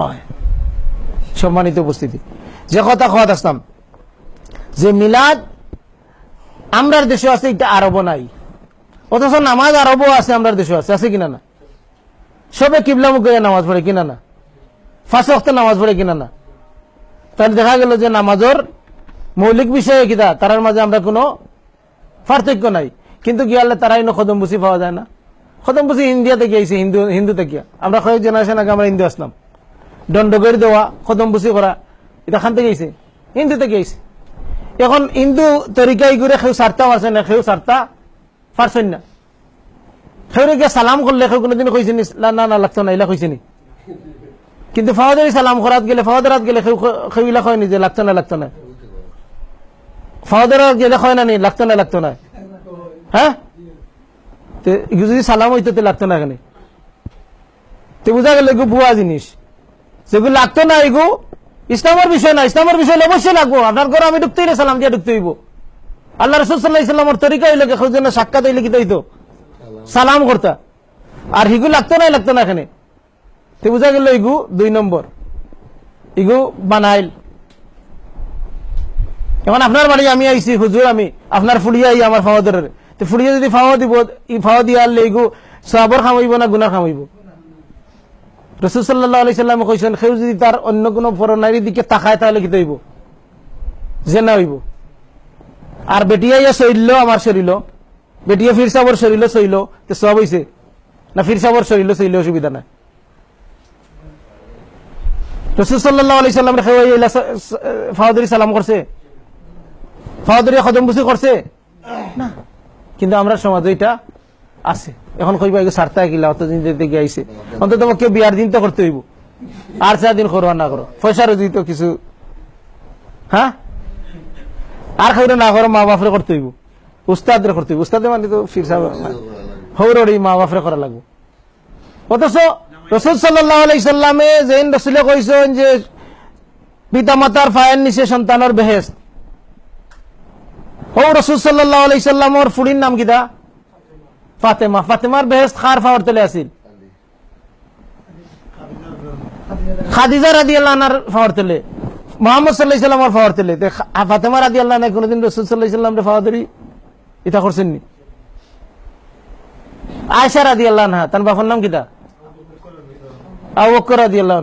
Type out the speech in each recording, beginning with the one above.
হয়। সম্মানিত উপস্থিতি। যে কথা খাওয়াত আসলাম, যে মিলাদ আমরার দেশে আছে, এটা আরবও নাই। অথচ নামাজ আরবও আছে আমরার দেশে আছে আছে কিনা না? সবে কিবলা মুখে নামাজ পড়ে কিনা না? ফাঁস অক্ত নামাজ পড়ে কিনা না? তাহলে দেখা গেল যে নামাজের মৌলিক বিষয়ে কিতা, তারার মাঝে আমরা কোনো পার্থক্য নাই। কিন্তু গিয়ালে তারাই না খদম বুসি পাওয়া যায় না? খদম বুসি ইন্ডিয়া থেকে আইসি হিন্দু হিন্দু থেকে আমরা কয়েক জেনারেশন আগে আমরা হিন্দু আসলাম। দণ্ডগরি দেওয়া খদম বুসি করা এটা খান থেকে আইসে হিন্দু থেকে আইসে এখন হিন্দু তরিকাই করে সেও সারতা আছে না, সেও সারতা পারছেন না? সেউরে গিয়ে সালাম করলে সেও কোনোদিন কইছে নি, না না লাগতো না ইলা কইছে নি? কিন্তু ফাওয়াদারি সালাম করাত গেলে ফাওয়াদারাত গেলে সেও সেউলা কয় নি যে লাগতো না লাগতো না? ফাওয়াদারাত গেলে কয় না নি লাগতো না লাগতো না? হ্যাঁ যদি সালাম হইতো লাগতো না এখানে তে বুঝা গেল ভুয়া জিনিস। যেগুলো লাগতো না এগু। ইসলামের বিষয় না ইসলামের বিষয় অবশ্যই লাগবো। আপনার ঘরে আমি ঢুকতেই না সালাম দিয়ে ঢুকতে হইব। আল্লাহ রসুল সাল্লাহ ইসলামের তরিকা হইলে কেউ জন্য সাক্ষাৎ হইলে কি হইতো সালাম। করতা। আর হিগু লাগতো না লাগতো না এখানে? তে বুঝা গেল ইগু দুই নম্বর। ইগু বানাইল। এখন আপনার বাড়ি আমি আইছি হুজুর আমি। আপনার ফুলিয়া আই আমার ফাওয়াদের তো ফুলিয়া যদি ফাওয়া দিব ই ফাওয়া দিয়া আনলে ইগু সবর খামাইব না গুনা খামাইব? রসুল সাল্লাহ আলি কইছেন সেও যদি তার অন্য কোনো দিকে তাকায় তাহলে কি হইব জেনা হইব। আর বেটিয়া ইয়া শৈল আমার শরীর বেটিয়া ফির সাবর শরীর তো সব হইছে? না, ফির সাবর শরীর শৈল অসুবিধা নাই। রসুল সাল্লাহ আলি সাল্লাম সালাম করছে? ফাওয়াদি খদম বুসি করছে? না। কিন্তু আমরা সমাজ এটা আছে। এখন কইবা এগুলো সারতা কিলা অত দিন দিকে আইছে। অন্তত কেউ বিয়ার দিন তো করতে হইব। আর চার দিন করবা না করো। পয়সার দিত কিছু হ্যাঁ? আর খাইলে না করো, মা বাপরে করতে হইব। উস্তাদরে করতে হইব। উস্তাদে মানে তো ফির সাহেব হৌরড়ি মা বাপরে করা লাগবো। অথচ রসুল সাল্লাহ আলাইসাল্লামে যেন রসুলে কইছেন যে পিতা মাতার ফায়ের নিচে সন্তানের বেহেস্ত ও রসুল সাল্লাহ আলাইসাল্লামর ফুড়ির নাম কিতা ফাতেমা ফাতেমার বেহেস্ত খার ফাওয়ার তেলে আসিল খাদিজা রাদি আল্লাহর ফাওয়ার তেলে মোহাম্মদ সাল্লাহ ইসলামর ফাওয়ার তেলে ফাতেমা রাদি আল্লাহ নাই কোনোদিন রসুল সাল্লাহ ইসলাম ফাওয়ার ধরি এটা করছেন নি আয়সা রাদি আল্লাহ না তার বাবার নাম কিতা আবু বকর রাদি আল্লাহ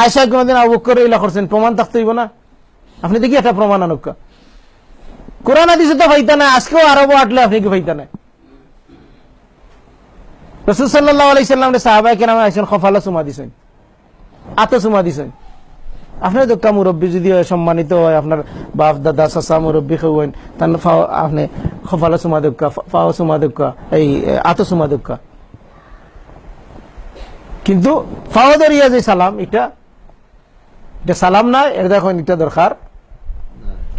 আয়সা কোনোদিন আবু বকর ইলা করছেন প্রমাণ থাকতে হইব না আপনি দেখি একটা প্রমাণ আনুকা কোরআন হাদিসে তো ফাইতা নাই আজকেও আরব আটলে আপনি কি ফাইতা নাই রসুল সাল্লাহ আলাইসাল্লাম সাহাবাই কেন আইসেন খফালা চুমা দিছেন। আত চুমা দিছেন। আপনার দোকা মুরব্বী যদি সম্মানিত হয়, আপনার বাপ, দাদা, চাচা, মুরব্বী খেয়েন তার আপনি খফালা চুমা দোকা ফাও চুমা দোকা এই, আত চুমা দোকা কিন্তু ফাও দরিয়া যে সালাম, এটা এটা সালাম না এর দেখুন এটা দরকার।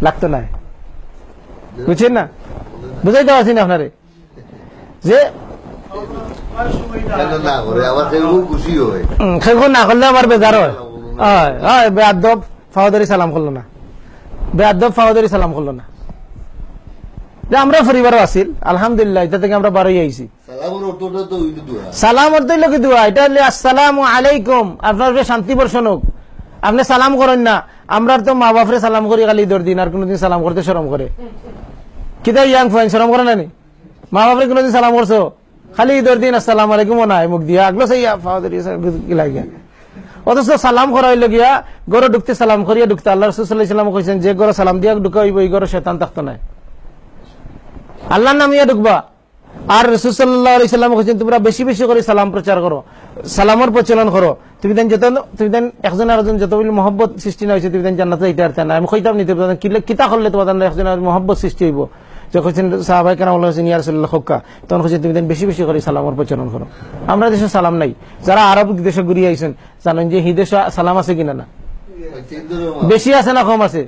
লাগতো না বুঝছেন না? বুঝাইতে পারছি না আপনারে। যে না আবার আমার বেজার হয় হয় হয় ফাওয়াদারি সালাম করল না বেআদব ফাওয়াদারি সালাম করল না যে আমরা পরিবারও আছিল আলহামদুলিল্লাহ এটা থেকে আমরা বারোই আইছি সালাম অর্থ লোকে দোয়া এটা হলে আসসালামু আলাইকুম আপনার শান্তি বর্ষণ হোক আপনি সালাম করেন না আমরা তো মা বাপরে সালাম করি খালি ঈদের দিন আর কোনোদিন সালাম করতে শরম করে কিতা ইয়াং ফাইন শরম করে না নি মা বাপরে কোনোদিন সালাম করছ খালি ঈদের দিন আসসালাম আলাইকুম। নাই মুখ দিয়া। আগলো সেই লাগিয়া অথচ সালাম করা হইল গিয়া, গরো ঢুকতে সালাম করিয়া ঢুকতে আল্লাহ রসুল্লাহ ইসলাম কইছেন, যে গরো সালাম দিয়া ঢুকা এই গরো শেতান থাকতো নাই আল্লাহর নাম ইয়া ঢুকবা। আর রসুল্লাহাম বলছেন তোমরা বেশি বেশি করে সালাম প্রচার করো। সালামের প্রচলন করো। তুমি দেন যত, তুমি দেন একজন আরেকজন যত বলি মহব্বত সৃষ্টি না হয়েছে তুমি দেন জান্নাতে এটা আর আমি কইতাম নিতে কিতা করলে তোমার একজন মহব্বত সৃষ্টি হইব। যে কইছেন সাহাবাই কেন বলেছেন ইয়ার সাল্লাহ হক্কা তখন তুমি বেশি বেশি করে সালামের প্রচলন করো। আমরা দেশে সালাম নাই। যারা আরব দেশে ঘুরিয়ে জানেন যে হি দেশে সালাম আছে কিনা না? বেশি আছে না কম আছে?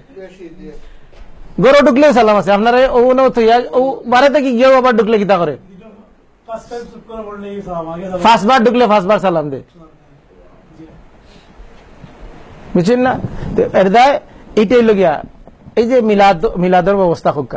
সালাম আছে। আপনারা ও না ও বারে থেকে গিয়েও আবার ঢুকলে কিতা করে? ফার্স্ট বার ঢুকলে ফার্স্ট বার সালাম দে বুঝছেন না? তো লগিয়া এই যে মিলাদ, মিলাদের ব্যবস্থা হোক